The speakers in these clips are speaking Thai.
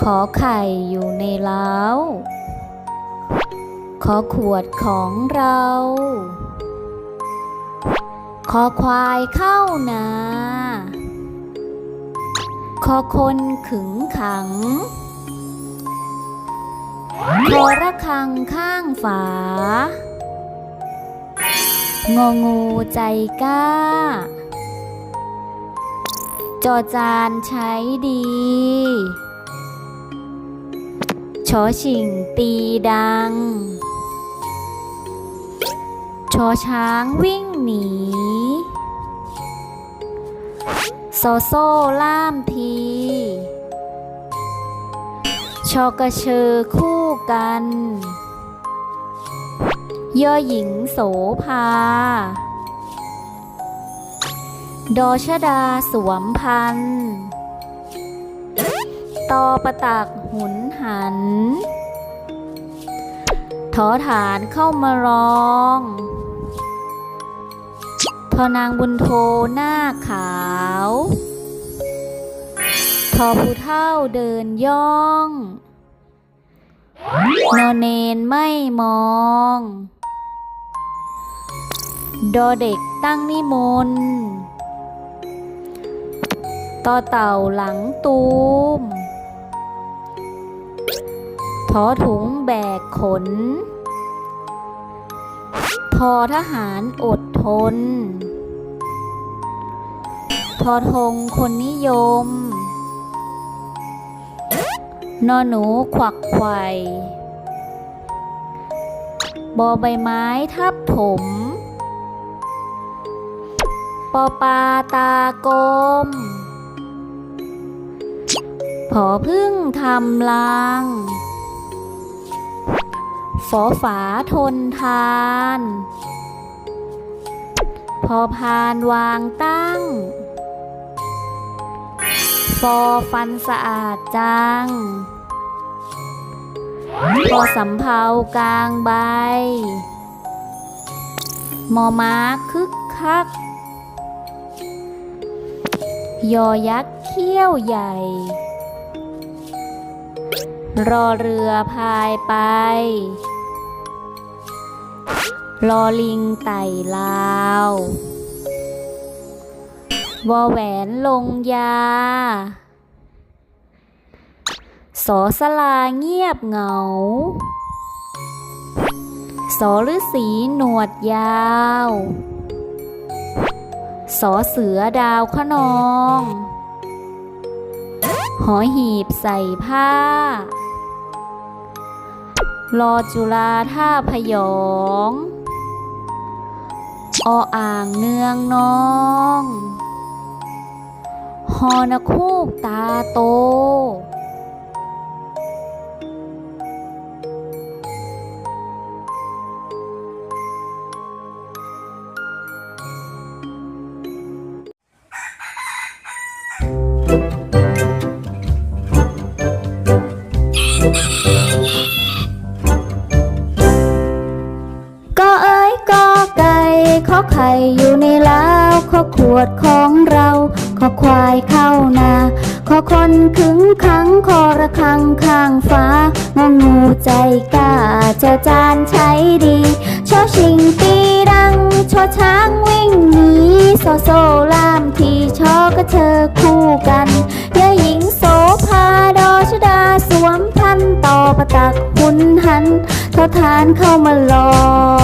ขอไข่อยู่ในเล้า ขอขวดของเรา ขอควายเข้านา ขอคนขึงขัง ขอระฆังข้างฝางองูใจกล้า จอจานใช้ดี อชิงตีดัง ชอช้างวิ่งหนีโซโซ่ล่ามที ชอกระเชอคู่กัน ย่อหญิงโสภา ดอชดาสวมพันธ์ ตอประตักหุนหันทอฐานเข้ามาร้องทอนางบุญโทหน้าขาว ทอผู้เท่าเดินย่อง นอนเนนไม่มอง ดอเด็กตั้งนิมนต์ต่อเต่าหลังตูม ทอถุงแบกขน ทอทหารอดทน ทอธงคนนิยม นอหนูขวักไขว่บอใบไม้ทับถม ปอปลาตากลมผอพึ่งทำลาง ฝอฝาทนทาน พอพานวางตั้ง ฟอฟันสะอาดจัง พอสำเภากลางใบ มอม้าคึกคัก ยอยักษ์เขี้ยวใหญ่รอเรือพายไป รอลิงไต่ลาววอแหวนลงยา สอสลาเงียบเหงา สอฤาษีหนวดยาว สอเสือดาวขนอง หอหีบใส่ผ้า รอจุฬาท่าพยอง ออ่างเนืองน้องฮอนคูกตาโต คนขึงขังขอระฆังข้างฟ้างองูใจกล้าเจ้าจานใช้ดีชอชิงตีดังชอช้างวิ่งหนีโซโซล่ามทีชอกระเชอคู่กันยาหญิงโสภาดอชดาสวมพันต่อประตักหุนหันทอทานเข้ามาลอง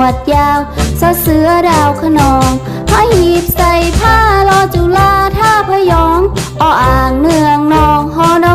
วดยาวสะเสือดาวขนองพระหีบใส่ผ้ารอจุฬาท่าพยองออ่างเนืองนองฮอน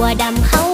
mùa đầm hấu